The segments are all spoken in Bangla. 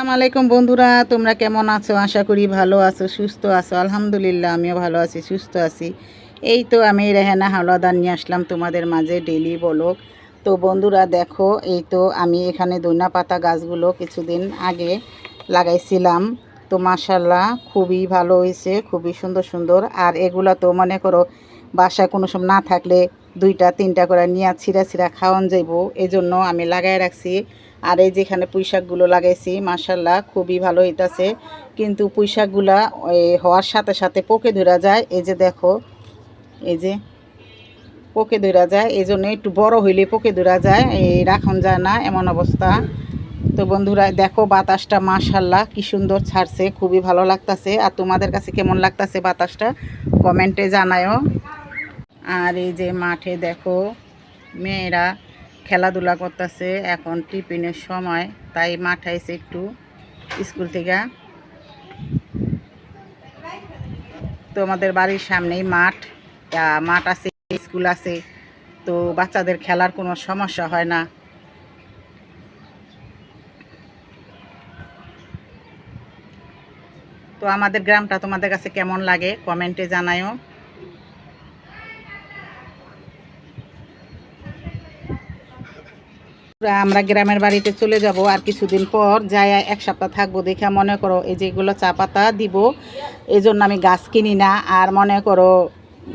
আসসালামু আলাইকুম বন্ধুরা, তোমরা কেমন আছো? আশা করি ভালো আছো, সুস্থ আছো। আলহামদুলিল্লাহ, আমিও ভালো আছি, সুস্থ আছি। এই তো আমি রেহানা হাওলাদার নিয়ে আসলাম তোমাদের মাঝে ডেলি বলক তো বন্ধুরা, দেখো, এই তো আমি এখানে দইনা পাতা গাছগুলো কিছুদিন আগে লাগাইছিলাম। তো মাসাল্লাহ খুবই ভালো হয়েছে, খুবই সুন্দর সুন্দর। আর এগুলো তো মনে করো, বাসায় কোনো সময় না থাকলে দুইটা, তিনটা করে নিয়ে ছিঁড়া ছিঁড়া খাওয়ান যাইব। এই জন্য আমি লাগাই রাখছি। আর এই যেখানে পুঁইশাকগুলো লাগাইছি মাসাল্লাহ খুবই ভালো হইতাছে। কিন্তু পুঁইশাকগুলা হওয়ার সাথে সাথে পোকে ধরা যায়। এই যে দেখো, এই যে পোকে ধরা যায়। এই জন্য একটু বড় হইলে পোকে ধরা যায়। এই রাখন যায় না, এমন অবস্থা। তো বন্ধুরা, দেখো বাতাসটা মাশাল্লাহ কি সুন্দর ছাড়ছে, খুবই ভালো লাগতাছে। আর তোমাদের কাছে কেমন লাগতাছে বাতাসটা, কমেন্টে জানায়ও। আর এই যে মাঠে দেখো, মেয়েরা খেলাধুলা করতেছে এখন টিফিনের সময়, তাই মাঠে এসে একটু স্কুল থেকে। তো আমাদের বাড়ির সামনেই মাঠ মাঠ আছে, স্কুল আছে, তো বাচ্চাদের খেলার কোনো সমস্যা হয় না। তো আমাদের গ্রামটা তোমাদের কাছে কেমন লাগে? কমেন্টে জানায়ও। আমরা গ্রামের বাড়িতে চলে যাব আর কিছুদিন পর যাই এক সপ্তাহ থাকব। দেখে মনে করো এই যেগুলো চা পাতা দিব এই জন্য আমি গাছ কিনি না। আর মনে করো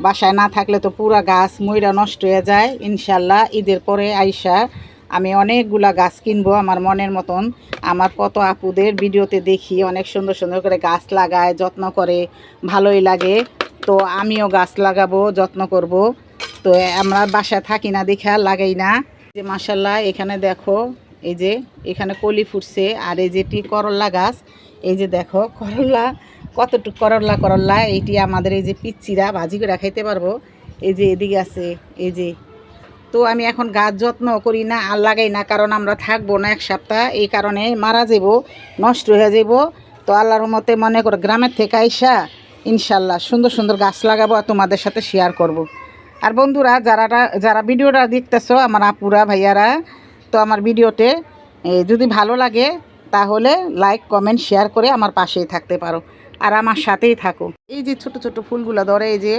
বাসায় না থাকলে তো পুরা গাছ ময়রা নষ্ট হয়ে যায়। ইনশাল্লাহ ঈদের পরে আইসা আমি অনেকগুলা গাছ কিনবো আমার মনের মতন। আমার কত আপুদের ভিডিওতে দেখি অনেক সুন্দর সুন্দর করে গাছ লাগায়, যত্ন করে, ভালোই লাগে। তো আমিও গাছ লাগাবো, যত্ন করব। তো আমরা বাসায় থাকি না, দেখে লাগাই না। যে মাসাল্লাহ এখানে দেখো, এই যে এখানে কলি ফুটছে, আর এই যেটি করল্লা গাছ, এই যে দেখো করল্লা কতটুকু করল্লা করল্লা এইটি আমাদের এই যে পিচ্চিরা ভাজি করে খাইতে পারব। এই যে এদিকে আছে, এই যে। তো আমি এখন গাছ যত্ন করি না, আর লাগাই না, কারণ আমরা থাকব না এক সপ্তাহ, এই কারণে মারা যাব নষ্ট হয়ে যাব তো আল্লাহর মতে মনে করো, গ্রামের থেকে আইসা ইনশাল্লাহ সুন্দর সুন্দর গাছ লাগাবো আর তোমাদের সাথে শেয়ার করব। আর বন্ধুরা যারা যারা ভিডিওটা দেখতেছো, আমার আপুরা, ভাইয়ারা, তো আমার ভিডিওতে যদি ভালো লাগে, তাহলে লাইক, কমেন্ট, শেয়ার করে আমার পাশেই থাকতে পারো। আর আমার সাথেই থাকো। এই যে ছোট ছোট ফুলগুলো ধরে, এই যে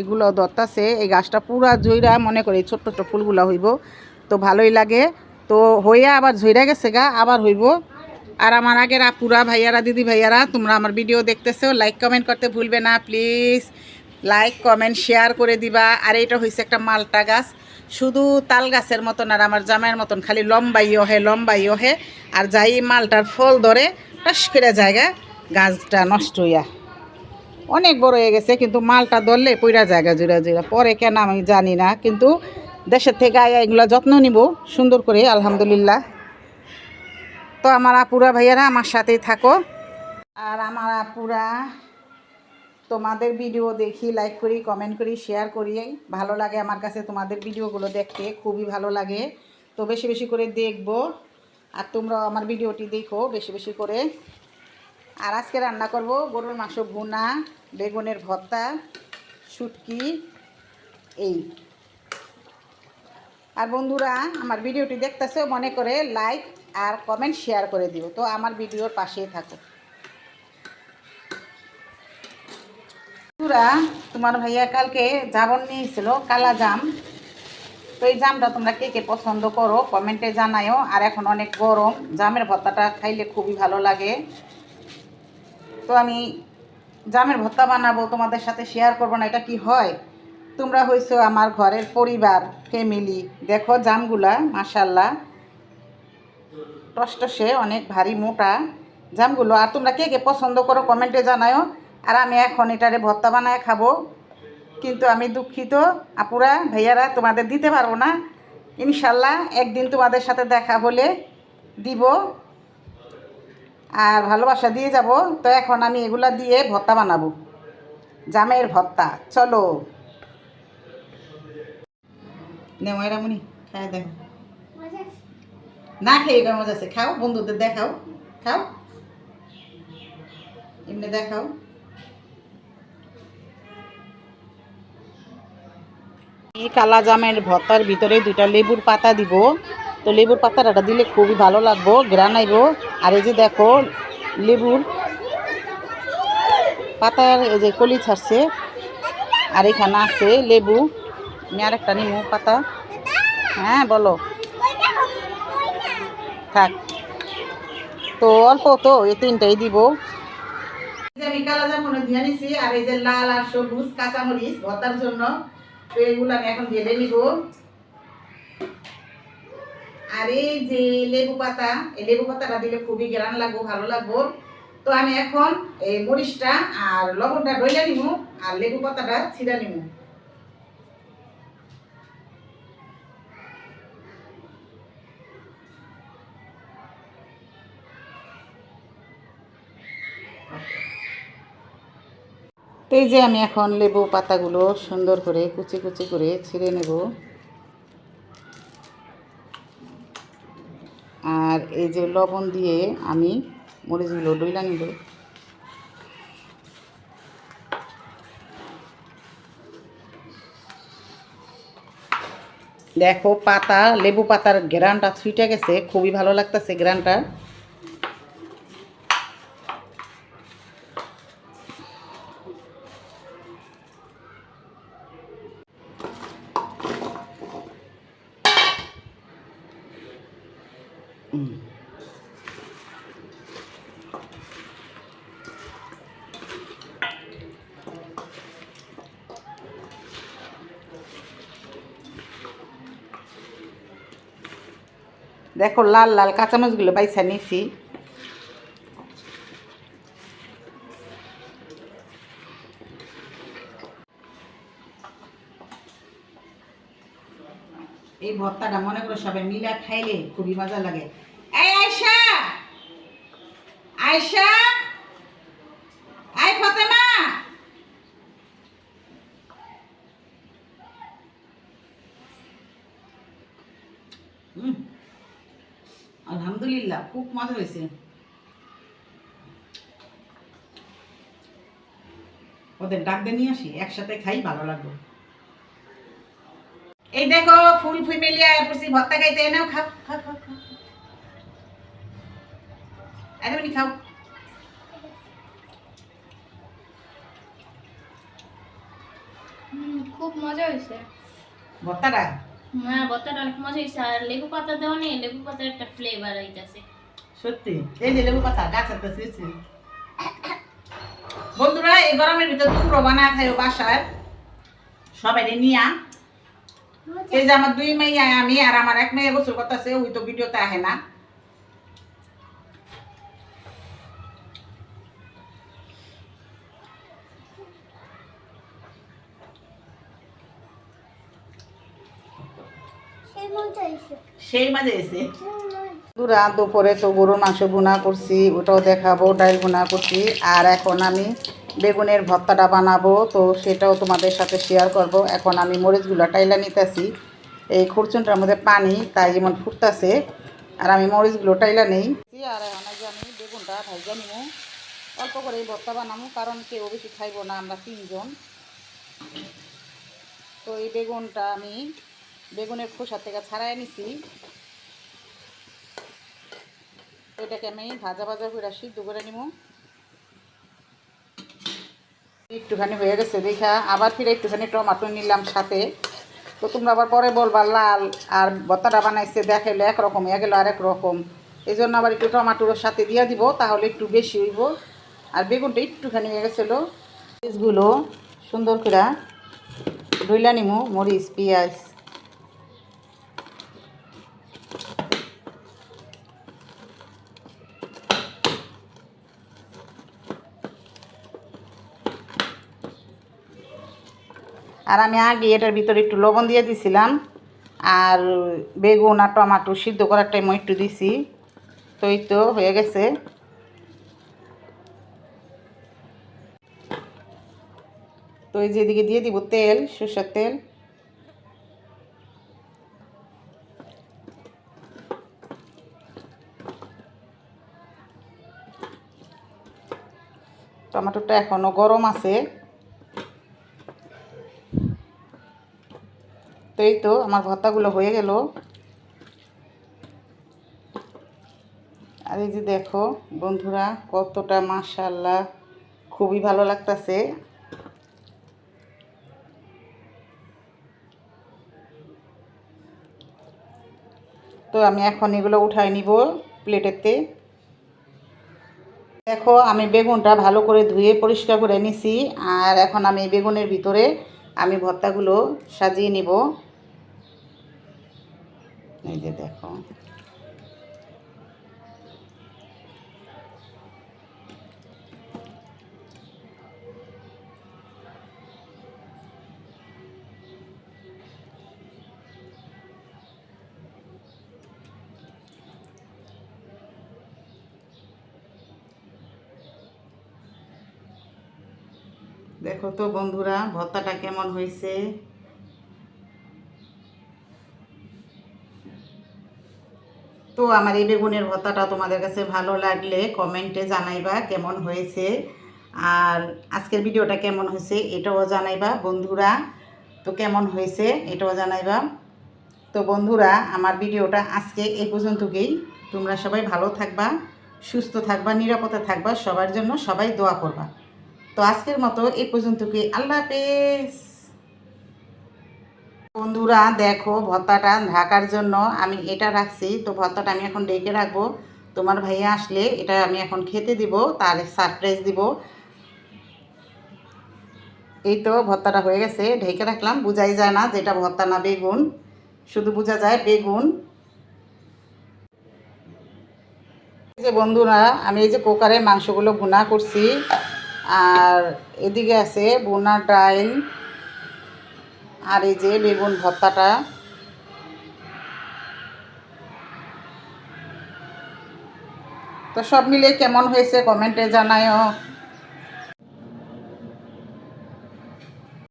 এগুলো ধরতাছে, এই গাছটা পুরা জইরা মনে করি ছোট ছোট ফুলগুলো হইব। তো ভালোই লাগে। তো হইয়া আবার ঝইরা গেছে গা, আবার হইব। আর আমার আগের আপুরা, ভাইয়ারা, দিদি ভাইয়ারা, তোমরা আমার ভিডিও দেখতেছো, লাইক, কমেন্ট করতে ভুলবে না, প্লিজ। লাইক কমেন্ট শেয়ার করে দিবা। আর এটা হয়েছে একটা মালটা গাছ। শুধু তাল গাছের মতন আর আমার জামাইয়ের মতন, খালি লম্বাই ওহে লম্বাই ওহে। আর যাই মালটার ফল ধরে, টস করে জায়গা গাছটা নষ্ট হইয়া। অনেক বড় হয়ে গেছে, কিন্তু মালটা ধরলে পইরা জায়গা জুড়া জুড়া। পরে কেন আমি জানি না, কিন্তু দেশের থেকে আয়া এগুলো যত্ন নিব, সুন্দর করে, আলহামদুলিল্লাহ। তো আমার আপুরা ভাইয়ারা, আমার সাথেই থাকো। আর আমার আপুরা তোমাদের ভিডিও দেখি লাইক করি কমেন্ট করি শেয়ার করি। ভালো লাগে আমার কাছে তোমাদের ভিডিওগুলো দেখতে, খুবই ভালো লাগে। তো বেশি বেশি করে দেখব। আর তোমরাও আমার ভিডিওটি দেখো বেশি বেশি করে। আর আজকে রান্না করব গরুর মাংস ভুনা, বেগুনের ভর্তা, শুটকি, এই। আর বন্ধুরা, আমার ভিডিওটি দেখতেছে, মনে করে লাইক আর কমেন্ট শেয়ার করে দিও। তো আমার ভিডিওর পাশেই থাকো। বন্ধুরা, তোমার ভাইয়া কালকে জামন নিয়েছিল, কালা জাম। তো এই জামটা তোমরা কে কে পছন্দ করো, কমেন্টে জানায়ও। আর এখন অনেক গরম, জামের ভর্তাটা খাইলে খুবই ভালো লাগে। তো আমি জামের ভর্তা বানাবো, তোমাদের সাথে শেয়ার করব না, এটা কি হয়? তোমরা হয়েছো আমার ঘরের পরিবার ফ্যামিলি দেখো জামগুলা মাসাল্লাহ টসটসে অনেক ভারী মোটা জামগুলো। আর তোমরা কে কে পছন্দ করো, কমেন্টে জানায়ও। আর আমি এখন এটারে ভর্তা বানায় খাব। কিন্তু আমি দুঃখিত, আপুরা, ভাইয়ারা, তোমাদের দিতে পারব না। ইনশাল্লাহ একদিন তোমাদের সাথে দেখা হলে দিব। আর ভালোবাসা দিয়ে যাব। তো এখন আমি এগুলা দিয়ে ভর্তা বানাবো। জামের ভর্তা, চলো। নে ময়রামণি খাই দেখো। না খেয়ে মজা আছে। খাও, বন্ধুদের দেখাও। খাও। এমনি দেখাও। এই কালা জামের ভর্তার ভিতরে দুটা লেবুর পাতা দিব। তো লেবুর পাতাটা দিলে খুবই ভালো লাগবো গ্রান আইব। আর এই যে দেখো, লেবুর পাতার এই যে কলি ছাড়ছে, আর এখানে আছে লেবু। আমি আর একটা নিমু পাতা। হ্যাঁ বলো। থাক। তো অল্প তো, এই তিনটাই দিব। আমি কালা দিয়ে নিছি আর এই যে লাল আর সবুজ কাঁচামরিচ ভর্তার জন্য। তো এগুলো আমি এখন ঢেলে নিব। আর এই যে লেবু পাতা, এই লেবু পাতাটা দিলে খুবই গ্রান লাগবো, ভালো লাগবো। তো আমি এখন এই মরিচটা আর লবণটা ডইলা নিব আর লেবু পাতাটা ছিঁড়া নিব। তো এই যে আমি এখন লেবু পাতাগুলো সুন্দর করে কুচি কুচি করে ছিঁড়ে নেব। আর এই যে লবণ দিয়ে আমি মরিচগুলো ডইলা নিব। দেখো পাতা, লেবু পাতার গ্রানটা ছুটে গেছে, খুবই ভালো লাগতেছে গ্রানটা। দেখো লাল লাল কাঁচামরিচগুলো বাইসা নিয়েছি এই ভর্তাটা মনে করো সবাই মিলা খাইলে খুবই মজা লাগে। আলহামদুলিল্লাহ, খুব মজা হয়েছে। ওদের ডাক দিয়ে নিয়ে আসি, একসাথে খাই, ভালো লাগবে। এই দেখো, ফুল ফ্যামিলি, আয় পড়ছি খাইতে, এনেও খাও খাও খাও। একদমই খাও খুব মজা হয়েছে। ভর্তাটা? হ্যাঁ ভর্তাটা অনেক মজা হয়েছে। আর লেবু পাতা দেওয়া নেই লেবু পাতার একটা ফ্লেভার আইতাছে সত্যি? এই যে লেবু পাতা গাছ একটা শেষে বন্ধুরা এই গরমের ভিতর তোমরা বানা খাইও বাসায়। সবাই নিয়া। এই যে আমার দুই মেয়ে আমি আর আমার এক মেয়ে গোসল করতেছে ওই তো ভিডিওতে আহে না। সেই মাঝে এসে। দুরা দুপুরে তো গরুর মাংস ভুনা করছি, ওটাও দেখাবো, ডাইল ভুনা করছি। আর এখন আমি বেগুনের ভর্তাটা বানাবো, তো সেটাও তোমাদের সাথে শেয়ার করব। এখন আমি মরিচগুলো টাইলা নিতেছি। এই খুরচুনটার মধ্যে পানি, তাই যেমন ফুটতেছে, আর আমি মরিচগুলো টাইলা নেই। আর এখন আমি বেগুনটা ভাইজা নিব। অল্প করে এই ভর্তা বানাবো, কারণ কেউ বেশি খাইবো না, আমরা তিনজন। তো এই বেগুনটা আমি বেগুনের খোসা থেকে ছাড়াই নিছি। এটাকে আমি ভাজা ভাজা করে সিদ্ধ করে নিব একটুখানি হয়ে গেছে, দেখা। আবার ফিরে একটুখানি টমাটো নিলাম সাথে। তো তোমরা আবার পরে বলবা, লাল আর ভর্তাটা বানাইছে দেখাইলে একরকম, হয়ে গেলো আরেক রকম। এই জন্য আবার একটু টমাটোর সাথে দিয়ে দিব, তাহলে একটু বেশি হইব। আর বেগুনটা একটুখানি হয়ে গেছিল। মরিচগুলো সুন্দর করে ডইলা নিমু, মরিচ, পেঁয়াজ। আর আমি আগে এটার ভিতরে একটু লবণ দিয়ে দিছিলাম, আর বেগুন আর টমাটো সিদ্ধ করার টাইম একটু দিছি। তো এই তো হয়ে গেছে। তো এই যেদিকে দিয়ে দিব তেল, সর্ষের তেল। টমেটোটা এখনও গরম আছে। তো এই তো আমার ভর্তাগুলো হয়ে গেল। আর এই যে দেখো বন্ধুরা, কতটা মাশাল্লাহ খুবই ভালো লাগতাছে। তো আমি এখন এগুলো উঠাই নিব প্লেটেতে। দেখো আমি বেগুনটা ভালো করে ধুয়ে পরিষ্কার করে নিছি, আর এখন আমি বেগুনের ভিতরে আমি ভর্তাগুলো সাজিয়ে নিব। এই যে দেখো। দেখো তো বন্ধুরা ভর্তাটা কেমন হয়েছে? তো আমার এই বেগুনের ভর্তাটা তোমাদের কাছে ভালো লাগলে কমেন্টে জানাইবা কেমন হয়েছে। আর আজকের ভিডিওটা কেমন হয়েছে এটাও জানাইবা, বন্ধুরা। তো কেমন হয়েছে এটাও জানাইবা। তো বন্ধুরা, আমার ভিডিওটা আজকে এ পর্যন্তকেই। তোমরা সবাই ভালো থাকবা, সুস্থ থাকবা, নিরাপদে থাকবা, সবার জন্য সবাই দোয়া করবা। তো আজকের মতো এই পর্যন্ত কি আল্লাহ হাফেজ। বন্ধুরা, দেখো ভত্তাটা ঢাকার জন্য। আমি এটা রাখছি, তো ভত্তাটা আমি এখন ডেকে রাখব। তোমার ভাইয়া আসলে এটা আমি এখন খেতে দিব, তার সারপ্রাইজ দিব। এই তো ভর্তাটা হয়ে গেছে, ঢেকে রাখলাম। বোঝাই যায় না যেটা ভর্তা না বেগুন। শুধু বোঝা যায় বেগুন। যে বন্ধুরা, আমি এই যে কুকারে মাংসগুলো ভুনা করছি। আর এদিকে আছে বোনা ডাইল আর এই যে বেগুন ভর্তাটা। তো সব মিলে কেমন হয়েছে কমেন্টে জানায়ও।